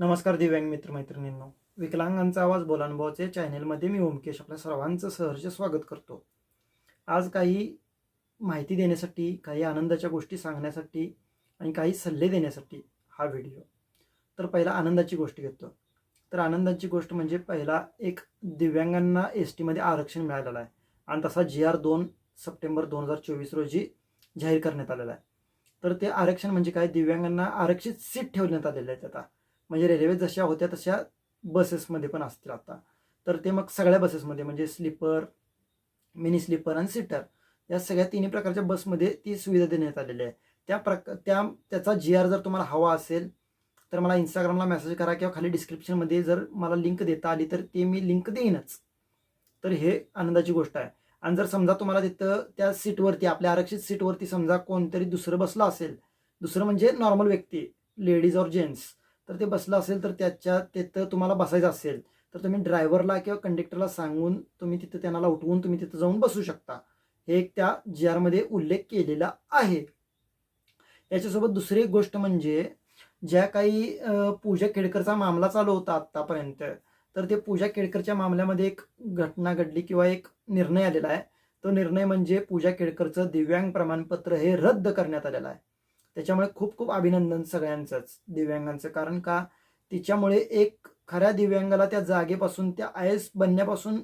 नमस्कार दिव्यांग मित्र मैत्रिणींनो विकलांगांचा आवाज बोलानुभवाचे चॅनेलमध्ये मी ओमकेश आपल्या सर्वांचं सहर्ष स्वागत करतो. आज काही माहिती देण्यासाठी काही आनंदाच्या गोष्टी सांगण्यासाठी आणि काही सल्ले देण्यासाठी हा व्हिडिओ. तर पहिला आनंदाची गोष्ट घेतो. तर आनंदाची गोष्ट म्हणजे पहिला एक दिव्यांगांना एस टीमध्ये आरक्षण मिळालेलं आहे. आणि तसा जी आर दोन सप्टेंबर दोन हजार चोवीस रोजी जाहीर करण्यात आलेला आहे. तर ते आरक्षण म्हणजे काय? दिव्यांगांना आरक्षित सीट ठेवण्यात आलेलं आहेत आता. म्हणजे रेल्वे जशा होत्या तशा बसेसमध्ये पण असतील आता. तर ते मग सगळ्या बसेसमध्ये म्हणजे स्लीपर मिनी स्लीपर आणि सीटर या सगळ्या तिन्ही प्रकारच्या बसमध्ये ती सुविधा देण्यात आलेली आहे. त्या प्रक त्या त्याचा जी आर जर तुम्हाला हवा असेल तर मला इंस्टाग्रामला मेसेज करा किंवा खाली डिस्क्रिप्शनमध्ये जर मला लिंक देता आली तर ते मी लिंक देईनच. तर हे आनंदाची गोष्ट आहे. आणि जर समजा तुम्हाला तिथं त्या सीटवरती आपल्या आरक्षित सीटवरती समजा कोणतरी दुसरं बसलं असेल दुसरं म्हणजे नॉर्मल व्यक्ती लेडीज और जेंट्स तर ते बसलं असेल तर त्याच्या तिथं तुम्हाला बसायचं असेल तर तुम्ही ड्रायव्हरला किंवा कंडक्टरला सांगून तुम्ही तिथं त्यांना उठवून तुम्ही तिथं जाऊन बसू शकता. हे एक त्या जी आरमध्ये उल्लेख केलेला आहे. याच्यासोबत दुसरी एक गोष्ट म्हणजे ज्या काही पूजा केडकरचा मामला चालू होता आत्तापर्यंत तर ते पूजा केडकरच्या मामल्यामध्ये एक घटना घडली किंवा एक निर्णय आलेला आहे. तो निर्णय म्हणजे पूजा केडकरचं दिव्यांग प्रमाणपत्र हे रद्द करण्यात आलेलं आहे. त्याच्यामुळे खूप खूप अभिनंदन सगळ्यांचंच दिव्यांगांचं. कारण का तिच्यामुळे एक खऱ्या दिव्यांगाला त्या जागेपासून त्या आय एस बनण्यापासून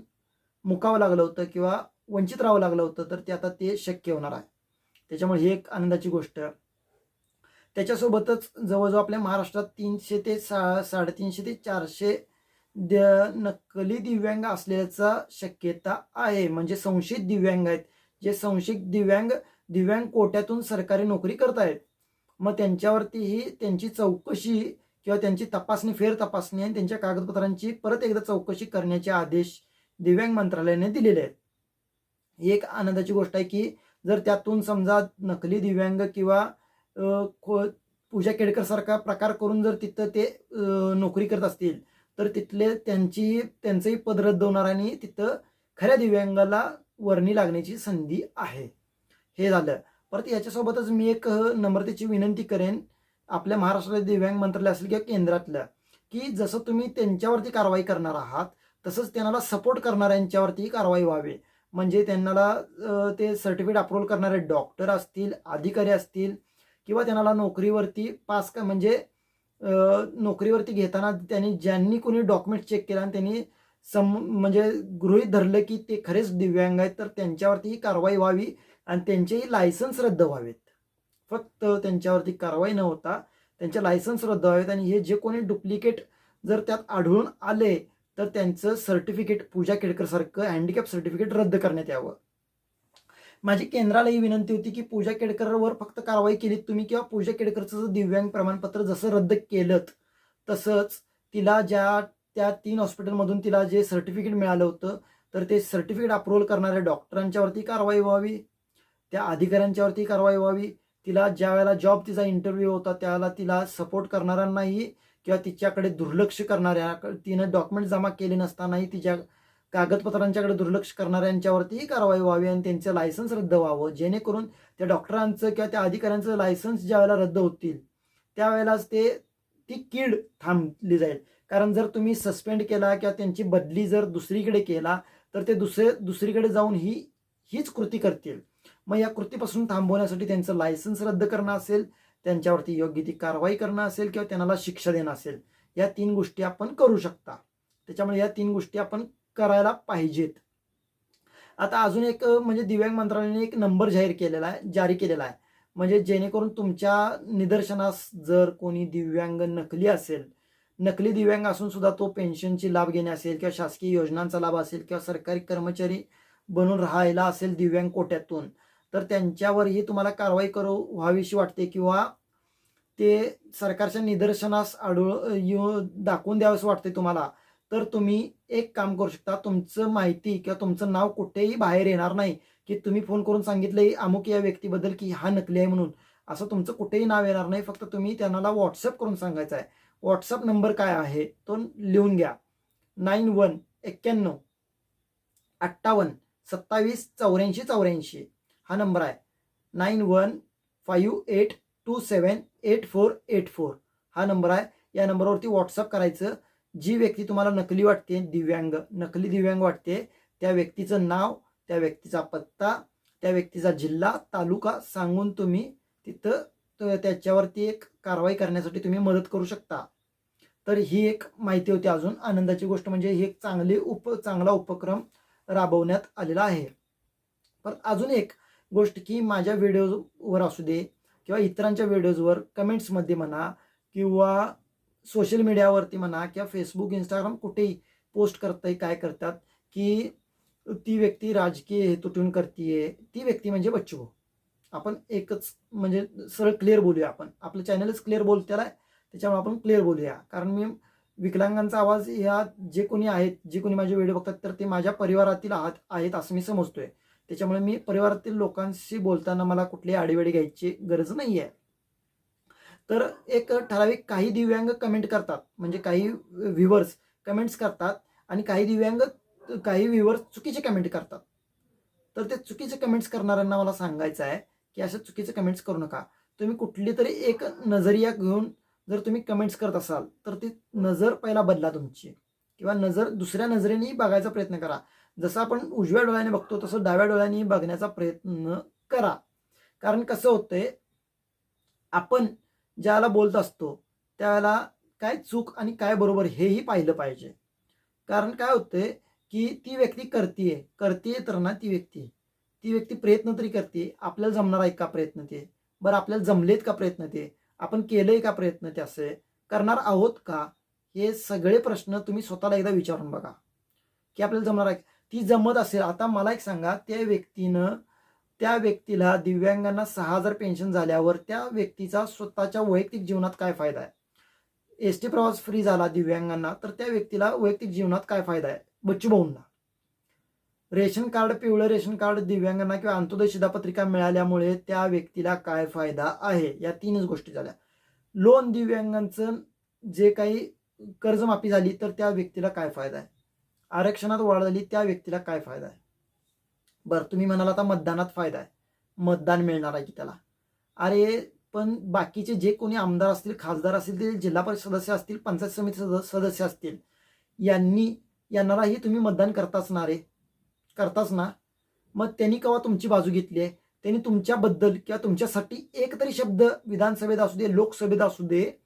मुकावं लागलं होतं किंवा वंचित राहावं लागलं होतं तर ते आता ते शक्य होणार आहे. त्याच्यामुळे ही एक आनंदाची गोष्ट. त्याच्यासोबतच जवळजवळ आपल्या महाराष्ट्रात तीनशे ते सा साडेतीनशे ते चारशे द नकली दिव्यांग असल्याचा शक्यता आहे. म्हणजे संशयित दिव्यांग आहेत. जे संशयित दिव्यांग दिव्यांग कोट्यातून सरकारी नोकरी करत मग मग त्यांच्यावरतीही त्यांची चौकशी किंवा त्यांची तपासणी फेर तपासणी आणि त्यांच्या कागदपत्रांची परत एकदा चौकशी करण्याचे आदेश दिव्यांग मंत्रालयाने दिलेले आहेत. ही एक आनंदाची गोष्ट आहे की जर त्यातून समजा नकली दिव्यांग किंवा खो- पूजा केडकर सारखा प्रकार करून जर तिथं ते नोकरी करत असतील तर तिथले त्यांची त्यांचंही पद रद्द होणार आणि तिथं खऱ्या दिव्यांगाला वर्णी लागण्याची संधी आहे. हे झालं. परत याच्यासोबतच मी एक नम्रतेची विनंती करेन आपल्या महाराष्ट्रातील दिव्यांग मंत्रालय असेल किंवा केंद्रातलं की जसं तुम्ही त्यांच्यावरती कारवाई करणार आहात तसंच त्यांना सपोर्ट करणाऱ्यांच्यावरती कारवाई व्हावी. म्हणजे त्यांना ते सर्टिफिकेट अप्रूव्ह करणारे डॉक्टर असतील अधिकारी असतील किंवा त्यांना नोकरीवरती पास का म्हणजे नोकरीवरती घेताना त्यांनी ज्यांनी कोणी डॉक्युमेंट चेक केला आणि त्यांनी सम म्हणजे गृहीत धरलं की ते खरेच दिव्यांग आहेत तर त्यांच्यावरती ही कारवाई व्हावी. आणि त्यांचेही लायसन्स रद्द व्हावेत. फक्त त्यांच्यावरती कारवाई न होता त्यांचे लायसन्स रद्द व्हावेत आणि हे जे कोणी डुप्लिकेट जर त्यात आढळून आले तर त्यांचं सर्टिफिकेट पूजा केडकरसारखं हँडिकॅप सर्टिफिकेट रद्द करण्यात यावं. माझी केंद्राला ही विनंती होती की पूजा केडकरवर फक्त कारवाई केली तुम्ही किंवा पूजा केडकरचं जर दिव्यांग प्रमाणपत्र जसं रद्द केलं तसंच तिला ज्या त्या तीन हॉस्पिटलमधून तिला जे सर्टिफिकेट मिळालं होतं तर ते सर्टिफिकेट अप्रुव्हल करणाऱ्या डॉक्टरांच्यावरती कारवाई व्हावी. त्या अधिकाऱ्यांच्यावरती कारवाई व्हावी. तिला ज्या वेळेला जॉब तिचा इंटरव्ह्यू होता त्यावेळेला तिला सपोर्ट करणाऱ्यांनाही किंवा तिच्याकडे दुर्लक्ष करणाऱ्या तिनं डॉक्युमेंट जमा केले नसतानाही तिच्या कागदपत्रांच्याकडे दुर्लक्ष करणाऱ्यांच्यावरतीही कारवाई व्हावी आणि त्यांचं लायसन्स रद्द व्हावं. जेणेकरून त्या डॉक्टरांचं किंवा त्या अधिकाऱ्यांचं लायसन्स ज्या वेळेला रद्द होतील त्यावेळेलाच ते ती कीड थांबली जाईल. कारण जर तुम्ही सस्पेंड केला किंवा त्यांची बदली जर दुसरीकडे केला तर ते दुसरे दुसरीकडे जाऊन ही हीच कृती करतील. मग या कृतीपासून थांबवण्यासाठी त्यांचं लायसन्स रद्द करणं असेल त्यांच्यावरती योग्य ती कारवाई करणं असेल किंवा त्यांना शिक्षा देणं असेल या तीन गोष्टी आपण करू शकता. त्याच्यामुळे या तीन गोष्टी आपण करायला पाहिजेत. आता अजून एक म्हणजे दिव्यांग मंत्रालयाने एक नंबर जाहीर केलेला आहे जारी केलेला आहे. म्हणजे जेणेकरून तुमच्या निदर्शनास जर कोणी दिव्यांग नकली असेल नकली दिव्यांग असून सुद्धा तो पेन्शनची लाभ घेणे असेल किंवा शासकीय योजनांचा लाभ असेल किंवा सरकारी कर्मचारी बनून राहायला असेल दिव्यांग कोट्यातून तर त्यांच्यावरही तुम्हाला कारवाई करू व्हावीशी वाटते किंवा ते सरकारच्या निदर्शनास आढळ येऊ दाखवून द्यावंसं वाटते तुम्हाला. तर तुम्ही एक काम करू शकता. तुमचं माहिती किंवा तुमचं नाव कुठेही बाहेर येणार नाही की तुम्ही फोन करून सांगितलं अमुक या व्यक्तीबद्दल की हा नकली आहे म्हणून. असं तुमचं कुठेही नाव येणार नाही. फक्त तुम्ही त्यांना व्हॉट्सअप करून सांगायचं आहे. व्हॉट्सअप नंबर काय आहे तो लिहून घ्या. नाईन वन एक्क्याण्णव अठ्ठावन्न सत्तावीस चौऱ्याऐंशी चौऱ्याऐंशी. हा नंबर आहे. Nine one five eight two seven eight four eight four हा नंबर आहे. या नंबरवरती व्हॉट्सअप करायचं. जी व्यक्ती तुम्हाला नकली वाटते दिव्यांग नकली दिव्यांग वाटते त्या व्यक्तीचं नाव त्या व्यक्तीचा पत्ता त्या व्यक्तीचा जिल्हा तालुका सांगून तुम्ही तिथं त्याच्यावरती एक कारवाई करण्यासाठी तुम्ही मदत करू शकता. तर ही एक माहिती होती अजून. आनंदाची गोष्ट म्हणजे ही एक चांगली उप चांगला उपक्रम राबवण्यात आलेला आहे. पण अजून एक गोष्ट की माझ्या व्हिडिओवर असू दे किंवा इतरांच्या व्हिडिओजवर कमेंट्समध्ये म्हणा किंवा सोशल मीडियावरती म्हणा किंवा फेसबुक इंस्टाग्राम कुठेही पोस्ट करताय काय करतात की ती व्यक्ती राजकीय हेतू ठेवून करतीये ती व्यक्ती म्हणजे बच्चू आपण एकच म्हणजे सरळ क्लिअर बोलूया आपण. आपलं चॅनलच क्लिअर बोलत्याला आहे त्याच्यामुळे आपण क्लिअर बोलूया. कारण मी विकलांगांचा आवाज ह्या जे कोणी आहेत जे कोणी माझे व्हिडिओ बघतात तर ते माझ्या परिवारातील आहात आहेत असं मी समजतोय. त्याच्यामुळे मी परिवारातील लोकांशी बोलताना मला कुठली आडीवेडी घ्यायची गरज नाही आहे तर एक ठराविक काही दिव्यांग कमेंट करतात. म्हणजे काही व्ह्युअर्स कमेंट्स करतात आणि काही दिव्यांग काही व्ह्युअर्स चुकीचे कमेंट करतात. तर ते चुकीचे कमेंट्स करणाऱ्यांना मला सांगायचं आहे की अशा चुकीचे कमेंट्स करू नका. तुम्ही कुठली तरी एक नजरिया घेऊन जर तुम्ही कमेंट्स करत असाल तर ती नजर पहिला बदला तुमची. किंवा नजर दुसऱ्या नजरेनेही बघायचा प्रयत्न करा. जसं आपण उजव्या डोळ्याने बघतो तसं डाव्या डोळ्याने बघण्याचा प्रयत्न करा. कारण कसं होतंय आपण ज्याला बोलत असतो त्याला काय चूक आणि काय बरोबर हेही पाहिलं पाहिजे. कारण काय होतंय की ती व्यक्ती करतीये करतीये तर ना ती व्यक्ती. ती व्यक्ती प्रयत्न तरी करते आपल्याला जमणार आहे का प्रयत्न ते? बरं आपल्याला जमलेत का प्रयत्न ते? आपण केलंय का प्रयत्न ते असे? करणार आहोत का? हे सगळे प्रश्न तुम्ही स्वतःला एकदा विचारून बघा. की आपल्याला जमणार आहे ती जमत असेल. आता मला एक सांगा त्या व्यक्तीनं त्या व्यक्तीला दिव्यांगांना सहा हजार पेन्शन झाल्यावर त्या व्यक्तीचा स्वतःच्या वैयक्तिक जीवनात काय फायदा आहे? एस टी प्रवास फ्री झाला दिव्यांगांना तर त्या व्यक्तीला वैयक्तिक जीवनात काय फायदा आहे? बच्चू भाऊंना. रेशन कार्ड पिवळं रेशन कार्ड दिव्यांगांना किंवा अंत्योदय शिधापत्रिका मिळाल्यामुळे त्या व्यक्तीला काय फायदा आहे? या तीनच गोष्टी झाल्या. लोन दिव्यांगांचं जे काही कर्जमाफी झाली तर त्या व्यक्तीला काय फायदा आहे? आरक्षणात वाढ झाली त्या व्यक्तीला काय फायदा आहे? बरं तुम्ही म्हणाल आता मतदानात फायदा आहे. मतदान मिळणार आहे की त्याला? अरे पण बाकीचे जे कोणी आमदार असतील खासदार असतील ते जिल्हा परिषद सदस्य असतील पंचायत समिती सद- सदस्य असतील यांनी यांनाही तुम्ही मतदान करताच ना रे. करताच ना. मग त्यांनी केव्हा तुमची बाजू घेतली आहे? त्यांनी तुमच्याबद्दल किंवा तुमच्यासाठी एक तरी शब्द विधानसभेत असू दे लोकसभेत असू दे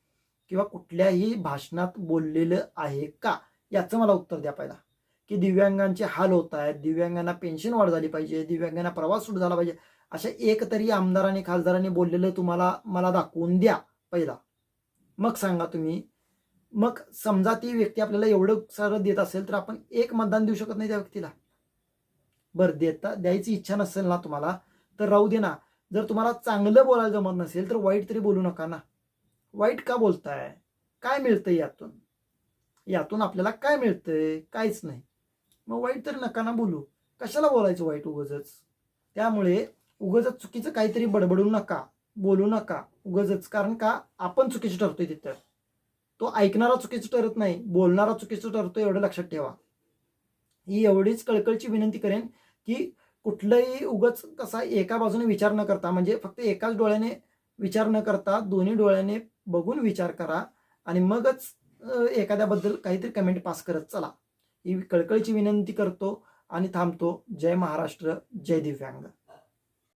किंवा कुठल्याही भाषणात बोललेलं आहे का? याचं मला उत्तर द्या पहिला. की दिव्यांगांचे हाल होत आहेत दिव्यांगांना पेन्शन वाढ झाली पाहिजे दिव्यांगांना प्रवास सुरू झाला पाहिजे. अशा एक तरी आमदारांनी खासदारांनी बोललेलं तुम्हाला मला दाखवून द्या पहिला. मग सांगा तुम्ही. मग समजा ती व्यक्ती आपल्याला एवढं सारं देत असेल तर आपण एक मतदान देऊ शकत नाही त्या व्यक्तीला. बरं देता द्यायची इच्छा नसेल ना तुम्हाला तर राहू दे ना. जर तुम्हाला चांगलं बोलायला जमत नसेल तर वाईट तरी बोलू नका ना. वाईट का बोलताय? काय मिळतंय यातून? यातून आपल्याला काय मिळतंय? काहीच नाही. मग वाईट तरी नका ना बोलू. कशाला बोलायचं वाईट उगजच त्यामुळे उगजच चुकीचं काहीतरी बडबडू नका बोलू नका उगजच कारण का? आपण चुकीचं ठरतोय तिथं. तो ऐकणारा चुकीचं ठरत नाही बोलणारा चुकीचं ठरतो एवढं लक्षात ठेवा. ही एवढीच कळकळची विनंती करेन की कुठलंही उगच कसा एका बाजूने विचार न करता म्हणजे फक्त एकाच डोळ्याने विचार न करता दोन्ही डोळ्याने बघून विचार करा आणि मगच एखाद्याबद्दल काहीतरी कमेंट पास करत चला. ही कळकळीची विनंती करतो आणि थांबतो. जय महाराष्ट्र जय दिव्यांग.